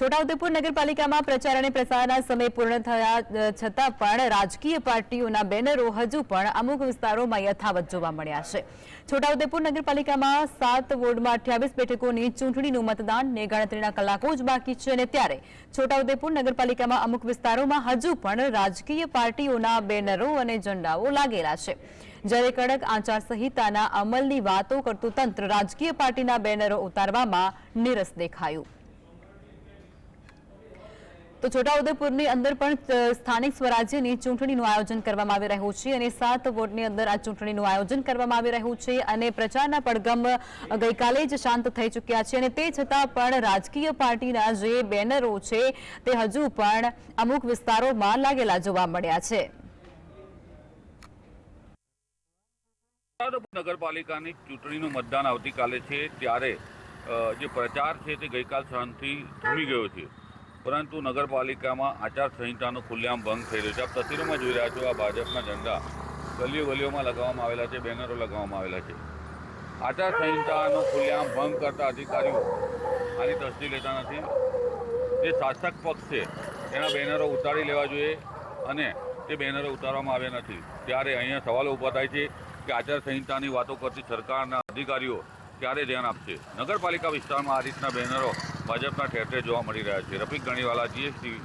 છોટાઉદેપુર નગરપાલિકામાં પ્રચાર અને પ્રસારના સમય પૂર્ણ થયા છતાં પણ રાજકીય પાર્ટીઓના બેનરો હજુ પણ અમુક વિસ્તારોમાં યથાવત જોવા મળ્યા છે. છોટાઉદેપુર નગરપાલિકામાં સાત વોર્ડમાં અઠ્યાવીસ બેઠકોની ચૂંટણીનું મતદાનને ગણતરીના કલાકો જ બાકી છે અને ત્યારે છોટાઉદેપુર નગરપાલિકામાં અમુક વિસ્તારોમાં હજુ પણ રાજકીય પાર્ટીઓના બેનરો અને ઝંડાઓ લાગેલા છે. જ્યારે કડક આચારસંહિતાના અમલની વાતો કરતું તંત્ર રાજકીય પાર્ટીના બેનરો ઉતારવામાં નીરસ દેખાયું. તો છોટાઉદેપુરની અંદર પણ સ્થાનિક સ્વરાજ્યની ચૂંટણીનું આયોજન કરવામાં આવી રહ્યું છે અને સાત વોર્ડની અંદર આ ચૂંટણીનું આયોજન કરવામાં આવી રહ્યું છે અને પ્રચારના પડગમ ગઈકાલે જ શાંત થઈ ચૂક્યા છે અને તે છતાં પણ રાજકીય પાર્ટીના જે બેનરો છે તે હજુ પણ અમુક વિસ્તારોમાં લાગેલા જોવા મળ્યા છે. નગરપાલિકાની ચૂંટણીનું મતદાન આવતીકાલે છે ત્યારે જે પ્રચાર છે તે ગઈકાલ સાંજથી થમી ગયો છે. પરંતુ નગરપાલિકામાં આચારસંહિતાનો ખુલ્લેઆમ ભંગ થઈ રહ્યો છે. આપ તસવીરોમાં જોઈ રહ્યા છો, આ ભાજપના ઝંડા ગલીઓ ગલીઓમાં લગાવવામાં આવેલા છે, બેનરો લગાવવામાં આવેલા છે. આચારસંહિતાનો ખુલ્લેઆમ ભંગ કરતા અધિકારીઓ આની તસ્દી લેતા નથી. જે શાસક પક્ષ છે એના બેનરો ઉતારી લેવા જોઈએ અને તે બેનરો ઉતારવામાં આવ્યા નથી. ત્યારે અહીંયા સવાલો ઊભા થાય છે કે આચારસંહિતાની વાતો કરતી સરકારના અધિકારીઓ ક્યારે ધ્યાન આપશે? નગરપાલિકા વિસ્તારમાં આ રીતના બેનરો ભાજપના ઠેર ઠેર જોવા મળી રહ્યા છે. રફીક ગણીવાલા જીએસટી